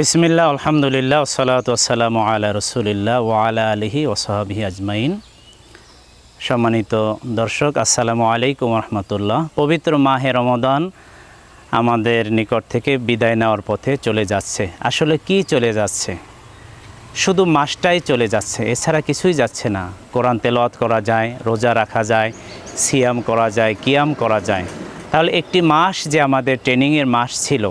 বিসমিল্লা আলহামদুলিল্লাহ ওসালাত ওসালাম আলা রসুলিল্লাহ ওয়ালা আলহি ওসাহাবিহি আজমাইন। সম্মানিত দর্শক, আসসালামু আলাইকুম রহমতুল্লাহ। পবিত্র মাহে রমদান আমাদের নিকট থেকে বিদায় নেওয়ার পথে চলে যাচ্ছে। আসলে কি চলে যাচ্ছে? শুধু মাসটাই চলে যাচ্ছে, এছাড়া কিছুই যাচ্ছে না। কোরআন তেলাওয়াত করা যায়, রোজা রাখা যায়, সিয়াম করা যায়, কিয়াম করা যায়। তাহলে একটি মাস যে আমাদের ট্রেনিংয়ের মাস ছিল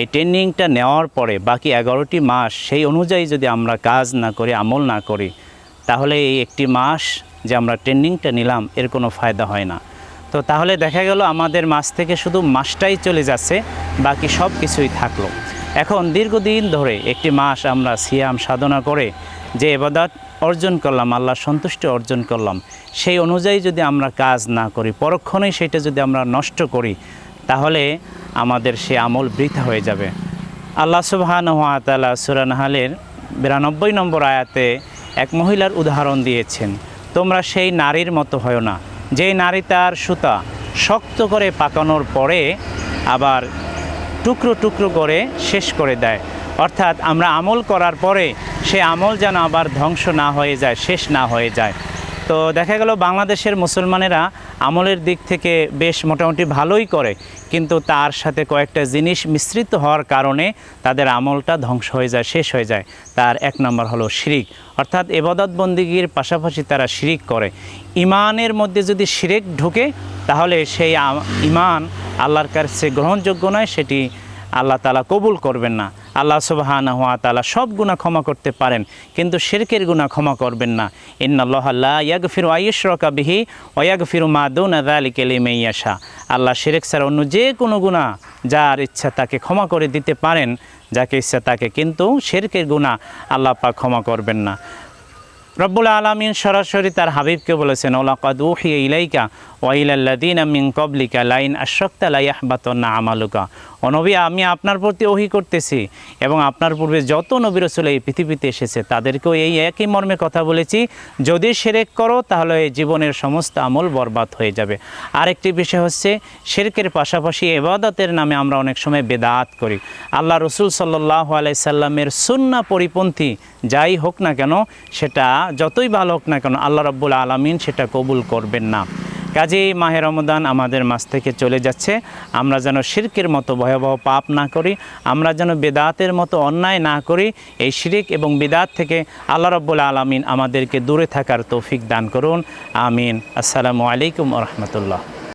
এই ট্রেনিংটা নেওয়ার পরে বাকি এগারোটি মাস সেই অনুযায়ী যদি আমরা কাজ না করি, আমল না করি, তাহলে এই একটি মাস যে আমরা ট্রেনিংটা নিলাম, এর কোনো ফায়দা হয় না। তো তাহলে দেখা গেল আমাদের মাস থেকে শুধু মাসটাই চলে যাচ্ছে, বাকি সব কিছুই থাকল। এখন দীর্ঘদিন ধরে একটি মাস আমরা সিয়াম সাধনা করে যে এবাদত অর্জন করলাম আল্লাহ সন্তুষ্টি অর্জন করলাম, সেই অনুযায়ী যদি আমরা কাজ না করি, পরক্ষণেই সেটা যদি আমরা নষ্ট করি তাহলে আমাদের সে আমল বৃথা হয়ে যাবে। আল্লাহ সুবহান হাতালা সুরানহালের বিরানব্বই নম্বর আয়াতে এক মহিলার উদাহরণ দিয়েছেন, তোমরা সেই নারীর মতো হয় না যেই নারী তার সুতা শক্ত করে পাকানোর পরে আবার টুকরো টুকরো করে শেষ করে দেয়। অর্থাৎ আমরা আমল করার পরে সে আমল যেন আবার ধ্বংস না হয়ে যায়, শেষ না হয়ে যায়। তো দেখা গেল বাংলাদেশের মুসলমানেরা আমলের দিক থেকে বেশ মোটামুটি ভালোই করে, কিন্তু তার সাথে কয়েকটা জিনিস মিশ্রিত হওয়ার কারণে তাদের আমলটা ধ্বংস হয়ে যায়, শেষ হয়ে যায়। তার এক নম্বর হলো শিরিক। অর্থাৎ এবাদত বন্দিগির পাশাপাশি তারা শিরিক করে। ইমানের মধ্যে যদি শিরেক ঢুকে, তাহলে সেই ইমান আল্লাহর কাছে গ্রহণযোগ্য নয়, সেটি আল্লাহ তালা কবুল করবেন না। আল্লাহ সুবাহান হুয়া তালা সব গুণা ক্ষমা করতে পারেন, কিন্তু শেরকের গুণা ক্ষমা করবেন না। ইন্নআল্লাহ আল্লাহ ইয়াগ ফিরু আয়ুসরকা বিহি ওয়াগ ফিরু মাদুন আদালি কেলি মেয়াশা আল্লাহ শিরেক ছাড়া অন্য যে কোনো গুণা যার ইচ্ছা তাকে ক্ষমা করে দিতে পারেন, যাকে ইচ্ছা তাকে কিন্তু শেরকের গুণা আল্লাহ পাক ক্ষমা করবেন না। রব্বুল আলমিন সরাসরি তার হাবিবকে বলেছেন, ওলাকাদ উহিয়া ইলাইকা ওয়াইলাল্লাদিন মিন কবলিকা লাইন আশক্তা লাইয়াহবাতন্না আমালুকা। অনবী আমি আপনার প্রতি ওহি করতেছি এবং আপনার পূর্বে যত নবী রসুল এই পৃথিবীতে এসেছে, তাদেরকেও এই একই মর্মে কথা বলেছি, যদি সেরেক করো, তাহলে এই জীবনের সমস্ত আমল বরবাদ হয়ে যাবে। আরেকটি বিষয় হচ্ছে, শেরকের পাশাপাশি এবাদতের নামে আমরা অনেক সময় বেদাত করি। আল্লাহ রসুল সাল্লাহ আলাইসাল্লামের সুন্না পরিপন্থী যাই হোক না কেন, সেটা যতই ভালো হোক না কেন, আল্লাহ রব্বুল আলমিন সেটা কবুল করবেন না। কাজেই মাহে রমদান আমাদের মাছ থেকে চলে যাচ্ছে। আমরা যেন শিরকের মতো ভয়াবহ পাপ না করি, আমরা যেন বেদাতের মতো অন্যায় না করি, এই শিরিক এবং বেদাত থেকে আল্লাহ রব্বুল আলমিন আমাদেরকে দূরে থাকার তৌফিক দান করুন। আমিন। আসসালামু আলাইকুম রহমতুল্লাহ।